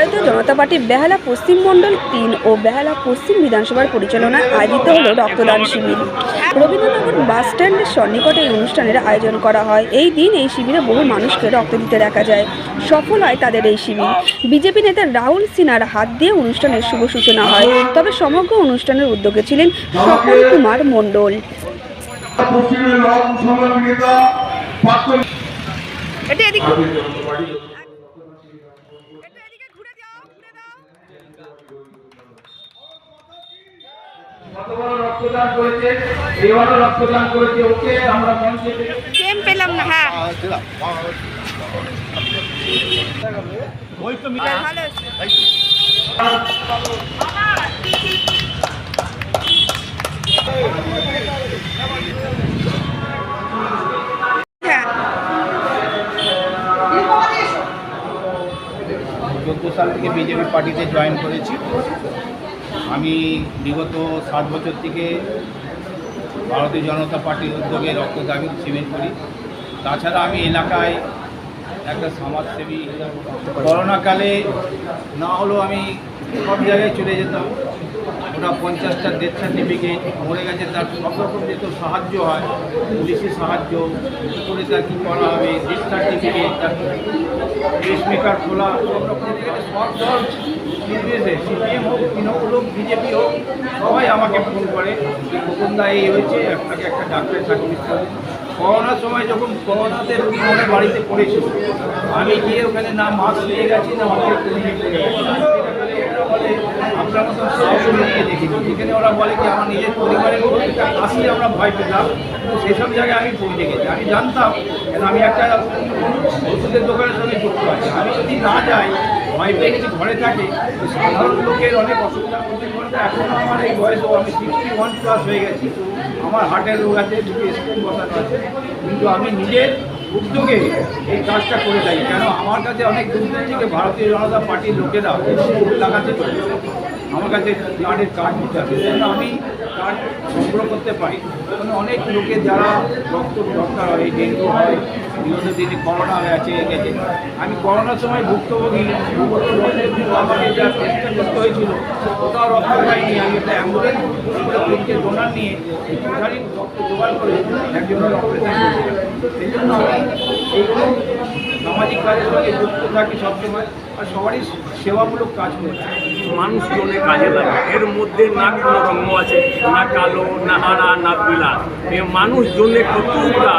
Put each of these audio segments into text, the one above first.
ভারতীয় জনতা পার্টির বেহালা পশ্চিম মণ্ডল তিন ও বেহালা পশ্চিম বিধানসভার পরিচালনায় আয়োজিত হল রক্তদান শিবির। রবীন্দ্রনগর বাস স্ট্যান্ডের সন্নিকটে এই অনুষ্ঠানের আয়োজন করা হয়। এই দিন এই শিবিরে বহু মানুষকে রক্ত দিতে দেখা যায়। সফল হয় তাদের এই শিবির। বিজেপি নেতা রাহুল সিনহার হাত দিয়ে অনুষ্ঠানের শুভ সূচনা হয়। তবে সমগ্র অনুষ্ঠানের উদ্যোগে ছিলেন স্বপন কুমার মণ্ডল। এটা এদিকে রক্তদান করেছে? এবারও রক্তদান করেছে ওকে আমরা মঞ্চে পেলাম না হ্যাঁ। ভালো হ্যাঁ। চোদ্দ সাল থেকে বিজেপি পার্টিতে জয়েন করেছি। আমি বিগত সাত বছর থেকে ভারতীয় জনতা পার্টির উদ্যোগে রক্তদান শিবির করি। তাছাড়া আমি এলাকায় একটা সমাজসেবী করোনাকালে না হলেও আমি সব জায়গায় চলে যেতাম। ওটা পঞ্চাশটা ডেথ সার্টিফিকেট মরে গেছে, তার সব রকম যেহেতু সাহায্য হয় পুলিশের সাহায্য করে তার কী করা হবে ডেথ সার্টিফিকেট তার পেসমেকার খোলা, সব রকম দল নির্বিশেষে সিপিএম হোক, তৃণমূল হোক, বিজেপি হোক, সবাই আমাকে ফোন করে যে খোকনদা এই হয়েছে আপনাকে একটা ডাক্তারের সার্টিফিকেট করোনার সময় যখন করোনাতে রুগী বাড়িতে পড়েছিল, আমি গিয়ে ওখানে না মাস্ক নিয়ে গেছি, না আমাকে আপনার মতো নিয়ে দেখিনি যেখানে ওরা বলে কি আমার নিজের পরিবারের আসলে আমরা ভয় পেতাম। সেসব জায়গায় আমি পৌঁছে গেছি। আমি জানতাম আমি একটা ওষুধের দোকানের সঙ্গে যুক্ত আছি। আমি যদি না যাই ভয় পেয়ে যদি ঘরে থাকে সাধারণ লোকের অনেক অসুবিধার মধ্যে এখনও আমার এই বয়সেও আমি সিক্সটি ওয়ান প্লাস হয়ে গেছি। আমার হার্টের রোগ আছে, দুটি স্ক্রিন বসানো আছে। কিন্তু আমি নিজের উদ্যোগে এই কাজটা করে থাকি কেন? আমার কাছে অনেক দূর থেকে ভারতীয় জনতা পার্টির লোকেরা লাগাতে আমার কাছে কার্ডের কার্ড নিতে হবে। আমি কার্ড করতে পারি। অনেক লোকে যারা রক্ত দরকার হয়, ডেঙ্গু হয় বিগত দিনে করোনা গেছে গেছে। আমি করোনার সময় ভুক্তভোগী আমাকে যা চেষ্টা করতে হয়েছিল, কোথাও রক্ত পাইনি। আমি একটা অ্যাম্বুলেন্স ডোনার নিয়ে কোথারই রক্ত জোগাড় করে একজনের অপারেশন সেই জন্য আমি সামাজিক কাজের সঙ্গে যুক্ত থাকি সবসময়। আর সবারই সেবামূলক কাজ করে মানুষজনে কাজে লাগে। এর মধ্যে না কোনো রঙ্গ আছে না কালো না হারা না পিলা। এ মানুষজনে কতটা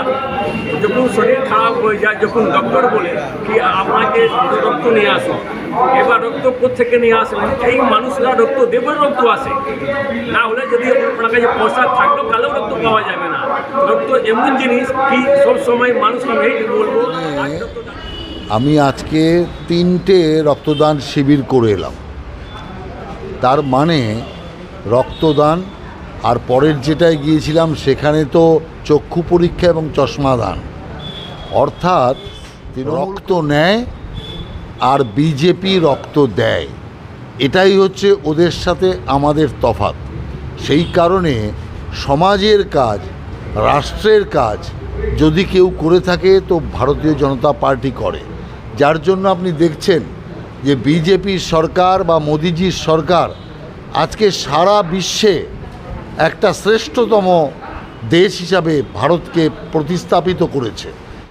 যখন শরীর খারাপ হয়ে যায় যখন ডক্টর বলে কি আপনাকে রক্ত নিয়ে আসো। এবার রক্ত থেকে নিয়ে আসবেন এই মানুষরা রক্ত দেবের রক্ত আসে। না হলে যদি আপনার কাছে পয়সা থাকলেও কালেও রক্ত পাওয়া যাবে না। রক্ত এমন জিনিস কি সব সময় মানুষ আমি বলব রক্তদান আমি আজকে তিনটে রক্তদান শিবির করে এলাম। তার মানে রক্তদান আর পরের যেটায় গিয়েছিলাম সেখানে তো চক্ষু পরীক্ষা এবং চশমা দান। অর্থাৎ রক্ত নেয় আর বিজেপি রক্ত দেয়। এটাই হচ্ছে ওদের সাথে আমাদের তফাৎ। সেই কারণে সমাজের কাজ রাষ্ট্রের কাজ যদি কেউ করে থাকে তো ভারতীয় জনতা পার্টি করে। যার জন্য আপনি দেখছেন যে বিজেপির সরকার বা মোদিজির সরকার আজকে সারা বিশ্বে একটা শ্রেষ্ঠতম দেশ হিসাবে ভারতকে প্রতিস্থাপিত করেছে।